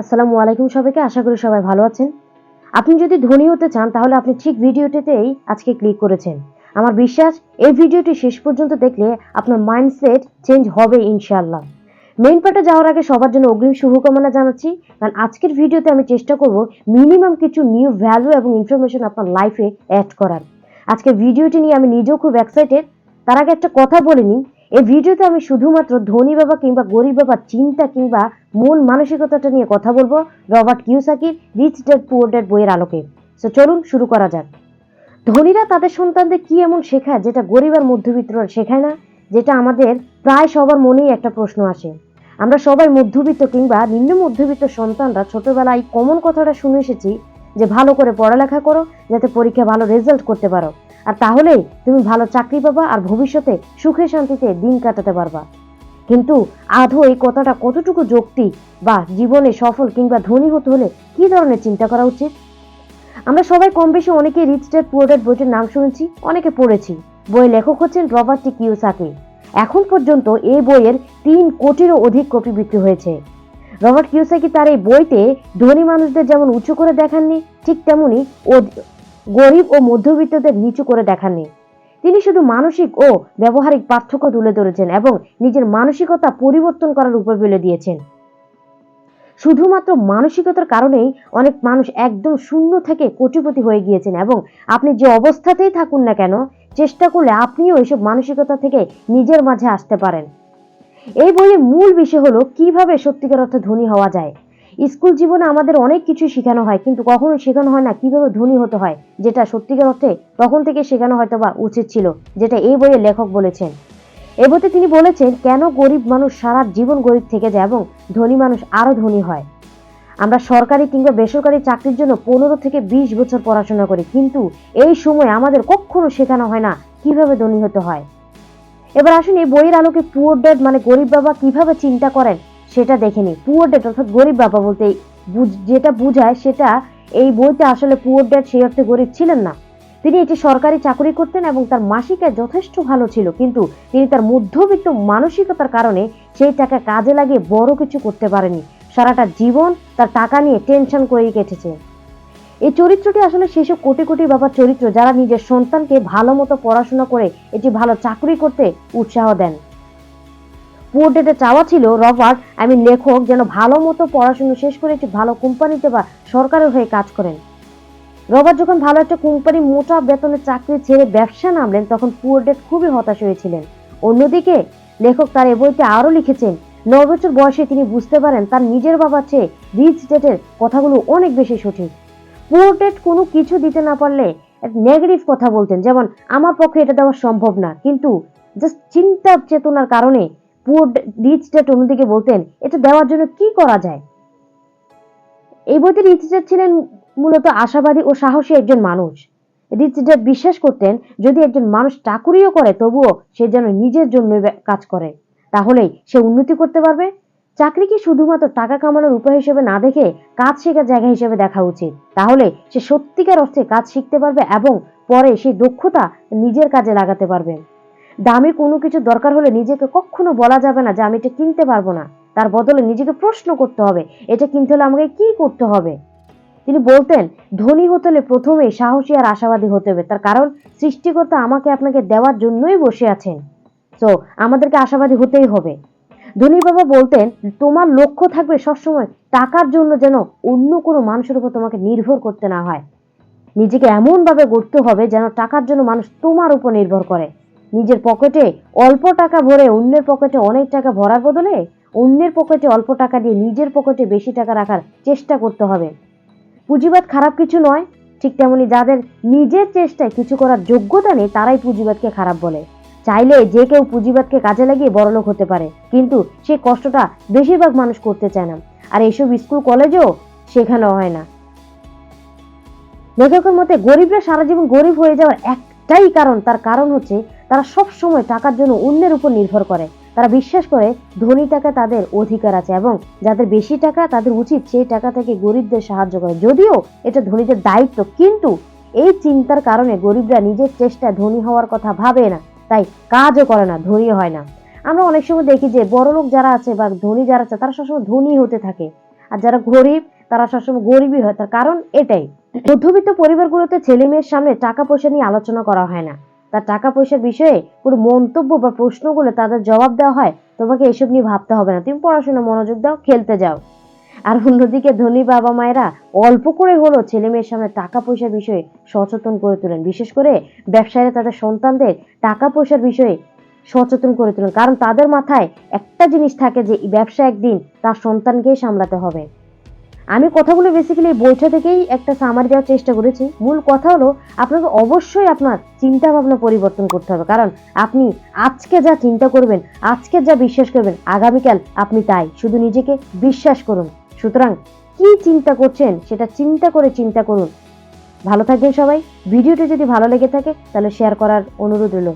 আসসালামু আলাইকুম সবাইকে, আশা করি সবাই ভালো আছেন। আপনি যদি ধনী হতে চান, তাহলে আপনি ঠিক ভিডিওটিতেই আজকে ক্লিক করেছেন। আমার বিশ্বাস, এই ভিডিওটি শেষ পর্যন্ত দেখলে আপনার মাইন্ডসেট চেঞ্জ হবে ইনশাআল্লাহ। মেইন পার্টে যাওয়ার আগে সবার জন্য অগ্রিম শুভকামনা জানাচ্ছি। কারণ আজকের ভিডিওতে আমি চেষ্টা করব মিনিমাম কিছু নিউ ভ্যালু এবং ইনফরমেশন আপনার লাইফে অ্যাড করার। আজকের ভিডিওটি নিয়ে আমি নিজেও খুব এক্সাইটেড। তার আগে একটা কথা বলে নিই এই ভিডিওতে আমি শুধুমাত্র ধনী বাবা কিংবা গরিব বাবার চিন্তা কিংবা মন মানসিকতাটা নিয়ে কথা বলব রবার্ট কিউসাকির রিচ ডেড পুয়ার ডেড বইয়ের আলোকে। সো চলুন শুরু করা যাক। ধনীরা তাদের সন্তানদের কি এমন শেখায় যেটা গরিব আর মধ্যবিত্তরা শেখায় না? যেটা আমাদের প্রায় সবার মনেই একটা প্রশ্ন আসে। আমরা সবাই মধ্যবিত্ত কিংবা নিম্ন মধ্যবিত্ত সন্তানরা ছোটবেলায় কমন কথাটা শুনে এসেছি যে ভালো করে পড়ালেখা করো, যাতে পরীক্ষা ভালো রেজাল্ট করতে পারো। আর তাহলেই তুমি ভালো চাকরি পাবা আর ভবিষ্যতে সুখে শান্তিতে দিন কাটাতে পারবা। কিন্তু আধো এই কথাটা কতটুকু যৌক্তিক বা জীবনে সফল কিংবা ধনী হতে হলে কি ধরনের চিন্তা করা উচিত? আমরা সবাই কম বেশি অনেকে রিচ ডেড পুয়ার ডেড বইটির নাম শুনেছি, অনেকে পড়েছি। বইয়ের লেখক হচ্ছেন রবার্ট টি কিওসাকি এখন পর্যন্ত এই বইয়ের তিন কোটিরও অধিক কপি বিক্রি হয়েছে। রবার্ট কিওসাকি তার এই বইতে ধনী মানুষদের যেমন উঁচু করে দেখাননি, ঠিক তেমনি গরিব ও মধ্যবিত্তদের নিচু করে দেখাননি তিনি শুধু মানসিক ও ব্যবহারিক পার্থক্য তুলে ধরেছেন এবং নিজের মানসিকতা পরিবর্তন করার উপর বলে দিয়েছেন। শুধুমাত্র মানসিকতার কারণেই অনেক মানুষ একদম শূন্য থেকে কোটিপতি হয়ে গিয়েছেন এবং আপনি যে অবস্থাতেই থাকুন না কেন, চেষ্টা করলে আপনিও এইসব মানসিকতা থেকে নিজের মাঝে আসতে পারেন। এই বইয়ের মূল বিষয় হলো কীভাবে সত্যিকার অর্থে ধনী হওয়া যায়। স্কুল জীবনে আমাদের অনেক কিছু শেখানো হয়, কিন্তু কখনো শেখানো হয় না কীভাবে ধনী হতে হয়, যেটা সত্যিকার অর্থে তখন থেকে শেখানো হয়তো বা উচিত ছিল, যেটা এই বইয়ের লেখক বলেছেন। এবতে তিনি বলেছেন, কেন গরিব মানুষ সারা জীবন গরিব থেকে যায় এবং ধনী মানুষ আরও ধনী হয়? আমরা সরকারি কিংবা বেসরকারি চাকরির জন্য পনেরো থেকে বিশ বছর পড়াশোনা করি, কিন্তু এই সময় আমাদের কখনো শেখানো হয় না কীভাবে ধনী হতে হয়। এবার আসুন এই বইয়ের আলোকে পুয়ার ডেড মানে গরিব বাবা কীভাবে চিন্তা করেন সেটা দেখেনি। পুয়ার ডেড অর্থাৎ গরিব বাবা বলতে যেটা বুঝায় সেটা এই বইতে আসলে পুয়ার ডেড সেই অর্থে গরিব ছিলেন না। তিনি এটি সরকারি চাকরি করতেন এবং তার মাসিক যথেষ্ট ভালো ছিল, কিন্তু তিনি তার মধ্যবিত্ত মানসিকতার কারণে সেই টাকা কাজে লাগিয়ে বড় কিছু করতে পারেনি সারাটা জীবন তার টাকা নিয়ে টেনশন করেই কেটেছে। এই চরিত্রটি আসলে সেসব কোটি কোটি বাবার চরিত্র যারা নিজের সন্তানকে ভালো মতো পড়াশোনা করে এটি ভালো চাকরি করতে উৎসাহ দেন। পোর্টেটে চাওয়া ছিল রবার্ট আই মিন লেখক, যেন ভালো মতো পড়াশোনা শেষ করে একটি ভালো কোম্পানিতে বা সরকারের হয়ে কাজ করেন। রবার্ট যখন ভালো একটা কোম্পানি মোটা বেতনের চাকরি ছেড়ে ব্যবসা নামলেন, তখন পুয়ারডেট খুবই হতাশ হয়েছিলেন। অন্যদিকে লেখক তার এ বইতে আরও লিখেছেন, নয় বছর বয়সে তিনি বুঝতে পারেন তার নিজের বাবার চেয়ে রিচ ডেটের কথাগুলো অনেক বেশি সঠিক। পুয়ারডেট কোনো কিছু দিতে না পারলে নেগেটিভ কথা বলতেন, যেমন, আমার পক্ষে এটা দেওয়া সম্ভব না। কিন্তু জাস্ট চিন্তা চেতনার কারণে বলতেন, এটা দেওয়ার জন্য কি করা যায়? এই বইতে রিচ ছিলেন মূলত আশাবাদী ও সাহসী একজন মানুষ। বিশ্বাস করতেন, যদি একজন মানুষ চাকুরিও করে, তবুও সে যেন নিজের জন্য কাজ করে। তাহলেই সে উন্নতি করতে পারবে। চাকরি কি শুধুমাত্র টাকা কামানোর উপায় হিসেবে না দেখে কাজ শেখার জায়গা হিসেবে দেখা উচিত? তাহলে সে সত্যিকার অর্থে কাজ শিখতে পারবে এবং পরে সেই দক্ষতা নিজের কাজে লাগাতে পারবে। দামি কোনো কিছু দরকার হলে নিজেকে কখনো বলা যাবে না যে আমি এটা কিনতে পারব না। তার বদলে নিজেকে প্রশ্ন করতে হবে, এটা কিনতে হলে আমাকে কি করতে হবে? তিনি বলতেন, ধনী হতে হলে প্রথমে সাহসী আর আশাবাদী হতে হবে। তার কারণ, সৃষ্টিকর্তা আমাকে আপনাকে দেওয়ার জন্যই বসে আছেন। তো আমাদেরকে আশাবাদী হতেই হবে। ধনী বাবা বলতেন, তোমার লক্ষ্য থাকবে সবসময় টাকার জন্য যেন অন্য কোনো মানুষের উপর তোমাকে নির্ভর করতে না হয়। নিজেকে এমনভাবে গড়তে হবে যেন টাকার জন্য মানুষ তোমার উপর নির্ভর করে। নিজের পকেটে অল্প টাকা ভরে অন্যের পকেটে অনেক টাকা ভরার বদলে অন্যের পকেটে অল্প টাকা দিয়ে নিজের পকেটে বেশি টাকা রাখার চেষ্টা করতে হবে। পুঁজিবাদ খারাপ কিছু নয়, ঠিক তেমনি যাদের নিজের চেষ্টায় কিছু করার যোগ্যতা নেই, তারাই পুঁজিবাদকে খারাপ বলে। চাইলে যে কেউ পুঁজিবাদকে কাজে লাগিয়ে বড়লোক হতে পারে, কিন্তু সেই কষ্টটা বেশিরভাগ মানুষ করতে চায় না। আর এইসব স্কুল, কলেজেও শেখানো হয় না। লেখকের মতে, গরিবরা সারা জীবন গরিব হয়ে যাওয়ার একটাই কারণ, তার কারণ হচ্ছে তারা সব সময় টাকার জন্য অন্যের উপর নির্ভর করে। তারা বিশ্বাস করে ধনী টাকা তাদের অধিকার আছে এবং যাদের বেশি টাকা তাদের উচিত সেই টাকা থেকে গরিবদের সাহায্য করে। যদিও এটা ধনীদের দায়িত্ব, কিন্তু এই চিন্তার কারণে গরিবরা নিজের চেষ্টায় ধনী হওয়ার কথা ভাবে না। তাই কাজও করে না ধনী হয় না। আমরা অনেক সময় দেখি যে বড় লোক যারা আছে বা ধনী যারা আছে, তারা সবসময় ধনী হতে থাকে। আর যারা গরিব, তারা সবসময় গরিবই হয়। তার কারণ এটাই। মধ্যবিত্ত পরিবারগুলোতে ছেলে মেয়ের সামনে টাকা পয়সা নিয়ে আলোচনা করা হয় না। তার টাকা পয়সার বিষয়ে কোনো মন্তব্য বা প্রশ্নগুলো তাদের জবাব দেওয়া হয়, তোমাকে এসব নিয়ে ভাবতে হবে না। তুমি পড়াশোনা, মনোযোগ দাও, খেলতে যাও। আর অন্যদিকে ধনী বাবা মায়েরা অল্প করে হলেও ছেলে মেয়ের সামনে টাকা পয়সার বিষয়ে সচেতন করে তোলেন। বিশেষ করে ব্যবসায়ীরা, তাদের সন্তানদের টাকা পয়সার বিষয়ে সচেতন করে তোলেন। কারণ তাদের মাথায় একটা জিনিস থাকে যে, ব্যবসা একদিন তার সন্তানকেই সামলাতে হবে। আমি কথাগুলো বেসিক্যালি এই বইটা থেকেই একটা সামারি দেওয়ার চেষ্টা করেছি। মূল কথা হলো, আপনাকে অবশ্যই আপনার চিন্তা ভাবনা পরিবর্তন করতে হবে। কারণ আপনি আজকে যা চিন্তা করবেন, আজকে যা বিশ্বাস করবেন, আগামীকাল আপনি তাই। শুধু নিজেকে বিশ্বাস করুন। সুতরাং কি চিন্তা করছেন, সেটা চিন্তা করে চিন্তা করুন। ভালো থাকবেন সবাই। ভিডিওটি যদি ভালো লেগে থাকে, তাহলে শেয়ার করার অনুরোধ রইল।